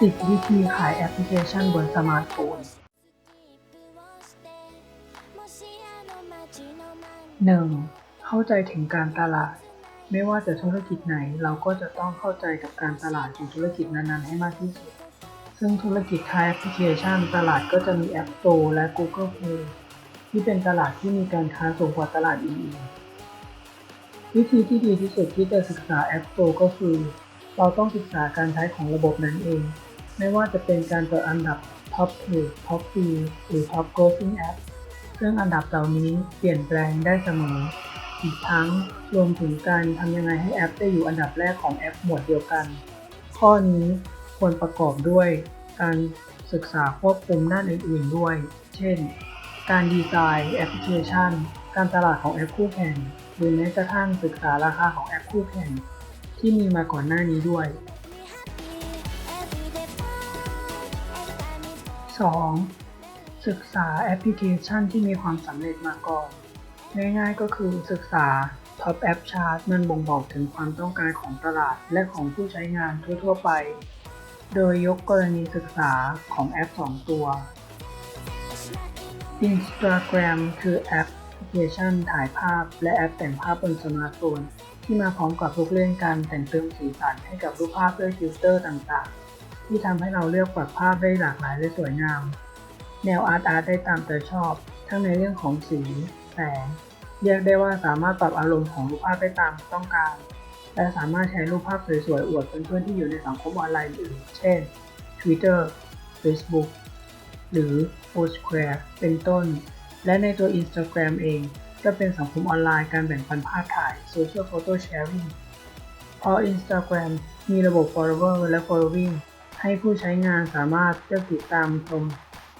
สิบวิธีขายแอปพลิเคชันบนสมาร์ทโฟน 1. เข้าใจถึงการตลาด ไม่ว่าจะธุรกิจไหน เราก็จะต้องเข้าใจกับการตลาดของธุรกิจนั้นๆให้มากที่สุด ซึ่งธุรกิจขายแอปพลิเคชัน ตลาดก็จะมี App Store และ Google Play ที่เป็นตลาดที่มีการค้าสูงกว่าตลาดอื่นๆวิธีที่ดีที่สุดที่จะศึกษาแอปโตรก็คือ เราต้องศึกษาการใช้ของระบบนั้นเอง ไม่ว่าจะเป็นการเปิดอันดับ Top 2 Top 3หรือ Top Grossing App ซึ่งอันดับเหล่านี้เปลี่ยนแปลงได้เสมอ อีกทั้งรวมถึงการทำยังไงให้แอปได้อยู่อันดับแรกของแอปหมวดเดียวกัน ข้อนี้ควรประกอบด้วย การศึกษาควบคุมด้านอื่นๆด้วย เช่น การดีไซน์แอปพลิเคชัน การตลาดของแอปคู่แข่ง หรือแม้กระทั่งศึกษาราคาของแอปคู่แข่ง ที่มีมาก่อนหน้านี้ด้วย 2. ศึกษาแอปพลิเคชันที่มีความสำเร็จมาก่อน ง่ายๆก็คือศึกษา Top App Chart มันบ่งบอกถึงความต้องการของตลาดและของผู้ใช้งานทั่วๆไป โดยยกกรณีศึกษาของแอป 2 ตัว Instagram คือแอป พลิเคชัน ถ่ายภาพ และแอปแต่งภาพบนสมาร์ทโฟน ที่มาพร้อมกับลูกเล่นการแต่งเติมสีสันให้กับรูปภาพด้วยฟิลเตอร์ต่างๆ ที่ทำให้เราเลือกปรับภาพได้หลากหลายและสวยงาม แนวอาร์ตอาร์ตได้ตามใจชอบ ทั้งในเรื่องของสี แสงเรียกได้ว่าสามารถปรับอารมณ์ของรูปภาพได้ตามต้องการ และสามารถใช้รูปภาพสวยๆอวดเพื่อนๆที่อยู่ในสังคมออนไลน์อื่น เช่น Twitter Facebook หรือ Foursquare เป็นต้น และในตัว Instagram เอง ก็เป็นสังคมออนไลน์การแบ่งปันภาพถ่าย Social Photo Sharing พราะ Instagram มีระบบ follower และ following ให้ผู้ใช้งานสามารถเลือกติดตามชม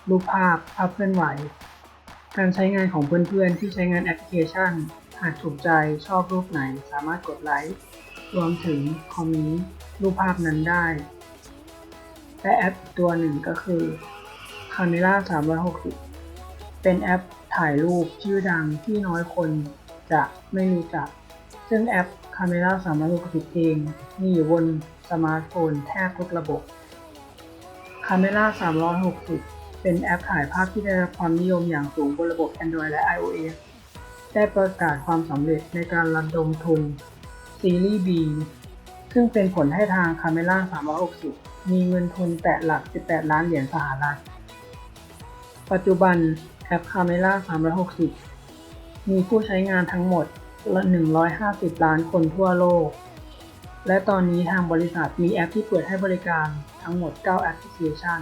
รูปภาพภาพเคลื่อนไหว การใช้งานของเพื่อนๆ ที่ใช้งานแอปพลิเคชัน หากถูกใจชอบรูปไหนสามารถกดไลค์รวมถึงคอมเมนต์รูปภาพนั้นได้ และแอปตัวหนึ่งก็คือ Camera 360 เป็นแอป ถ่ายรูปชื่อดังที่น้อยคนจะไม่รู้จัก ซึ่งแอป Camera 360เองมีอยู่บนสมาร์ทโฟนแทบทุกระบบ Camera 360 เป็นแอปถ่ายภาพที่ได้รับความนิยมอย่างสูงบนระบบ Android และ iOS ได้ประกาศความสำเร็จในการระดมทุนซีรีส์ B ซึ่งเป็นผลให้ทาง Camera 360 มีเงินทุนแตะหลัก 18 ล้านเหรียญสหรัฐ ปัจจุบัน แอป Camera 360 มีผู้ใช้งานทั้งหมด 150 ล้านคนทั่วโลก และตอนนี้ทางบริษัทมีแอปที่เปิดให้บริการทั้งหมด 9 แอปพลิเคชัน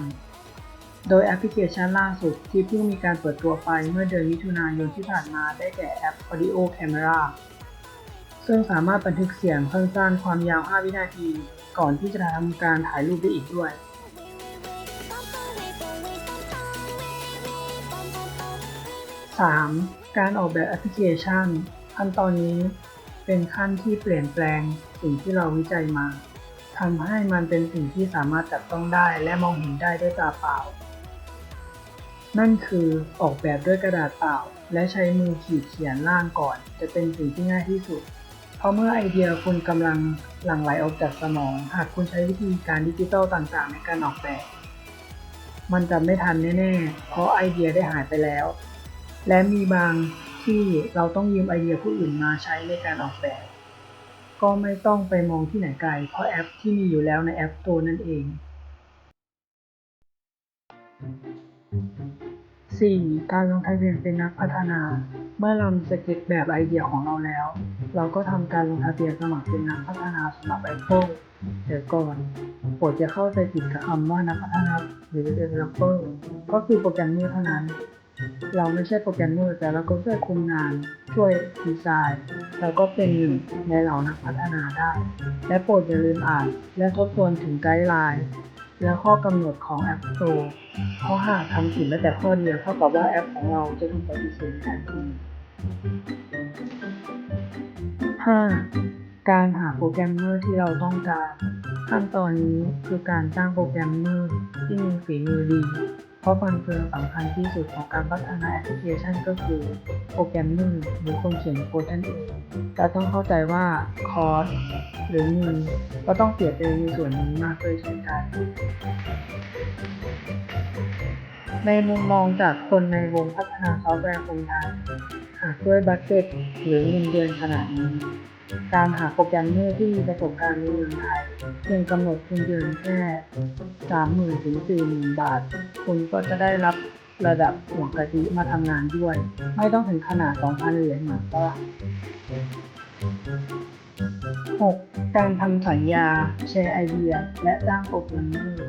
โดยแอปพลิเคชันล่าสุดที่เพิ่งมีการเปิดตัวไปเมื่อเดือนมิถุนายนที่ผ่านมาได้แก่แอป Audio Camera ซึ่งสามารถบันทึกเสียงสั้นๆความยาว 5 วินาที ก่อนที่จะทำการถ่ายรูปได้อีกด้วย 3. การออกแบบแอปพลิเคชัน ขั้นตอนนี้เป็นขั้นที่เปลี่ยนแปลงสิ่งที่เราวิจัยมาทำให้มันเป็นสิ่งที่สามารถจับต้องได้และมองเห็นได้ด้วยตาเปล่า นั่นคือออกแบบด้วยกระดาษเปล่า และใช้มือขีดเขียนล่างก่อน จะเป็นสิ่งที่ง่ายที่สุด เพราะเมื่อไอเดียคุณกำลังหลั่งไหลออกจากสมอง หากคุณใช้วิธีการดิจิตอลต่างๆ ในการออกแบบ มันจะไม่ทันแน่ๆ เพราะไอเดียได้หายไปแล้ว และมีบางที่เราต้องยืมไอเดียผู้อื่นมาใช้ในการออกแบบ ก็ไม่ต้องไปมองที่ไหนไกล เพราะแอปที่มีอยู่แล้วใน App Store นั่นเอง 4. การลงทะเบียนเป็นนักพัฒนา เมื่อเรามีสเก็ตแบบไอเดียของเราแล้ว เราก็ทำการลงทะเบียนสมัครเป็นนักพัฒนาสำหรับ Apple เดี๋ยวก่อนโปรดจะเข้าใจผิดกับคำว่านักพัฒนาหรือ developer ก็คือโปรแกรมเมอร์เท่านั้น เราไม่ใช่โปรแกรมเมอร์แต่เราก็ช่วยคุมงาน ช่วยดีไซน์แล้วก็เป็นหนึ่งในเหล่านักพัฒนาได้ และโปรดอย่าลืมอ่าน และทบทวนถึงไกด์ไลน์และข้อกำหนดของ App Store เพราะหากทำผิดแม้แต่ข้อเดียวเท่ากับว่าแอปของเราจะถูกปฏิเสธทันที 5. การหาโปรแกรมเมอร์ที่เราต้องการ ขั้นตอนนี้คือการจ้างโปรแกรมเมอร์ที่มีฝีมือดี เพราะฟันเฟืองสำคัญที่สุดของการพัฒนาแอปพลิเคชันก็คือโปรแกรมเมอร์หรือคนเขียนโค้ดนั่นเองเราต้องเข้าใจว่าคอร์สหรือเงินก็ต้องเสียไปในส่วนนี้มากด้วยเช่นกัน ในมุมมองจากคนในวงพัฒนาซอฟต์แวร์คนไทยหากด้วยบัตเจ็ตหรือเงินเดือนขนาดนี้ การหาโปรแกรมเมอร์ที่มีประสบการณ์ในเมืองไทยเพียงกำหนดเงินเดือนแค่สามหมื่นถึงสี่หมื่นบาท คุณก็จะได้รับระดับหัวกะทิมาทำงานด้วย ไม่ต้องถึงขนาด 2,000 เหรียญหมือนก็หกการทำสัญญาแชร์ไอเดีย และสร้างโปรแกรมเมอร์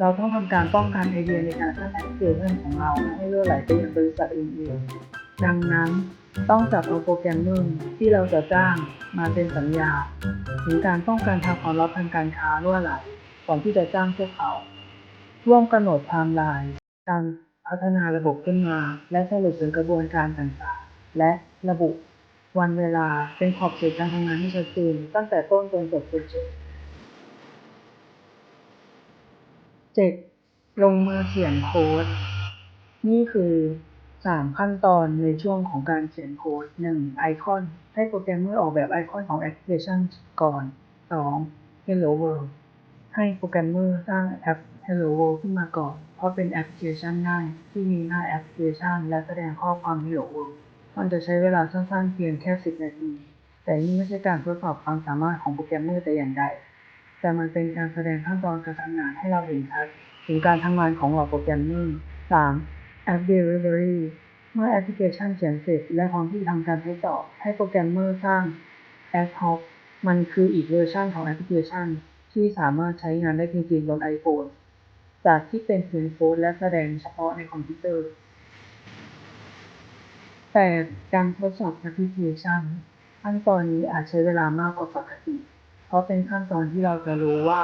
เราต้องทำการป้องกันไอเดียในการสร้างแอปพลิเคชันของเราไม่ให้เรั่วไหลไปยังบริษัทอื่นๆดังนั้น ต้องจับเอาโปรแกรมเมอร์ที่เราจะจ้างมาเป็นสัญญา ถึงการป้องกันทางความลับทางการค้ารั่วไหลก่อนที่จะจ้างพวกเขา ร่วมกำหนดไทม์ไลน์การพัฒนาระบบขึ้นมา และสรุปถึงกระบวนการต่างๆ และระบุวันเวลาเป็นขอบเขตการทำงานที่ชัดเจนตั้งแต่ต้นจนจบโปรเจกต์เจ็ดลงมือเขียนโค้ด นี่คือ สามขั้นตอนในช่วงของการเขียนโค้ดหนึ่งไอคอนให้โปรแกรมเมอร์ออกแบบไอคอนของแอปพลิเคชันก่อนสอง Hello World ให้โปรแกรมเมอร์สร้างแอป Hello World ขึ้นมาก่อน เพราะเป็นแอปพลิเคชันง่ายที่มีหน้าแอปพลิเคชัน และแสดงข้อความ Hello World มันจะใช้เวลาสั้นๆเพียงแค่ 10 นาที แต่นี่ไม่ใช่การทดสอบความสามารถของโปรแกรมเมอร์แต่อย่างใด แต่มันเป็นการแสดงขั้นตอนการทำงานให้เราเห็นชัดถึงการทำงานของเหล่าโปรแกรมเมอร์ 3. App Delivery เมื่อแอปพลิเคชันเขียนเสร็จ และพร้อมที่ทำการทดสอบ ให้โปรแกรมเมอร์สร้าง Ad Hoc มันคืออีกเวอร์ชันของแอปพลิเคชัน ที่สามารถใช้งานได้จริงๆ บน iPhone จากที่เป็นเพียงโค้ดและแสดงเฉพาะในคอมพิวเตอร์ แต่การทดสอบแอปพลิเคชันขั้นตอนนี้อาจใช้เวลามากกว่าปกติ เพราะเป็นขั้นตอนที่เราจะรู้ว่า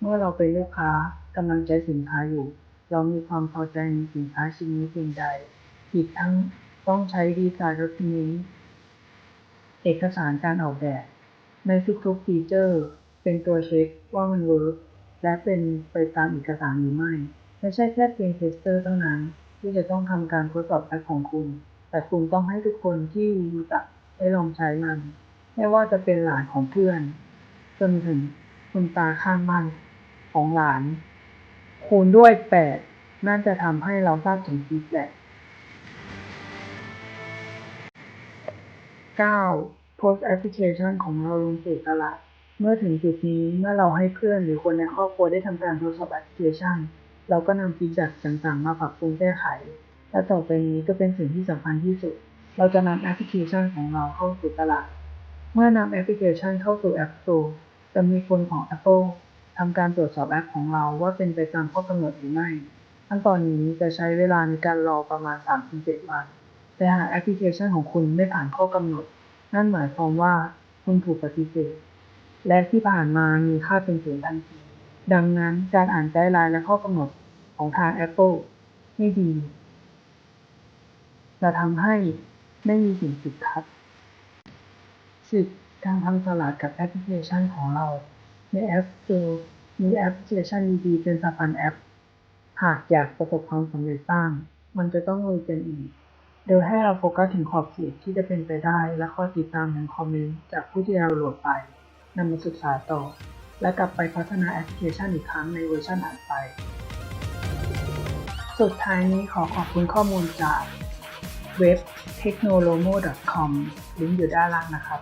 เมื่อเราเป็นลูกค้ากำลังใช้สินค้าอยู่ เรามีความพอใจในสินค้าชิ้นนี้เพียงใด อีกทั้งต้องใช้ดีไซน์รถนี้ เอกสารการออกแบบ ในทุกๆฟีเจอร์ เป็นตัวเช็คว่ามันเวิร์กและเป็นไปตามเอกสารหรือไม่ ไม่ใช่แค่เพียงเทสเตอร์เท่านั้น ที่จะต้องทำการทดสอบแอปของคุณ แต่คุณต้องให้ทุกคนที่รู้จักได้ลองใช้มัน ไม่ว่าจะเป็นหลานของเพื่อน จนถึงคุณตาข้างบ้านของหลาน คูณด้วยแปดน่าจะทำให้เราทราบถึงฟีดแบ็ก 9. Post Application ของเราลงสู่ตลาด เมื่อถึงจุดนี้เมื่อเราให้เพื่อนหรือคนในครอบครัวได้ทำการทดสอบแอปพลิเคชัน เราก็นำฟีดแบ็กต่างๆ มาปรับปรุงแก้ไข และต่อไปนี้ก็เป็นสิ่งที่สำคัญที่สุด เราจะนำแอปพลิเคชันของเราเข้าสู่ตลาด เมื่อนำแอปพลิเคชันเข้าสู่ App Store จะมีคนของ Apple ทำการตรวจสอบแอปของเราว่าเป็นไปตามข้อกำหนดหรือไม่ ขั้นตอนนี้จะใช้เวลาในการรอประมาณ 3-7 วัน แต่หากแอปพลิเคชันของคุณไม่ผ่านข้อกำหนด นั่นหมายความว่าคุณถูกปฏิเสธ และที่ผ่านมามีค่าเป็นศูนย์ทันที ดังนั้นการอ่านไกด์ไลน์และข้อกำหนดของทาง Apple ให้ดี จะทำให้ไม่มีสิ่งติดขัด 10. การทำตลาดกับแอปพลิเคชันของเรา ใน App Store มีแอปพลิเคชันดีๆเป็นสัพันแอป หากอยากประสบความสำเร็จบ้าง มันจะต้องลุยกันอีก โดยให้เราโฟกัสถึงขอบเขตที่จะเป็นไปได้ และข้อติดตามถึงคอมเมนต์จากผู้ที่เราโหลดไปนำมาศึกษาต่อ และกลับไปพัฒนาแอปพลิเคชันอีกครั้งในเวอร์ชันถัดไป สุดท้ายนี้ขอขอบคุณข้อมูลจากเว็บ technolomo.com ลิงก์อยู่ด้านล่างนะครับ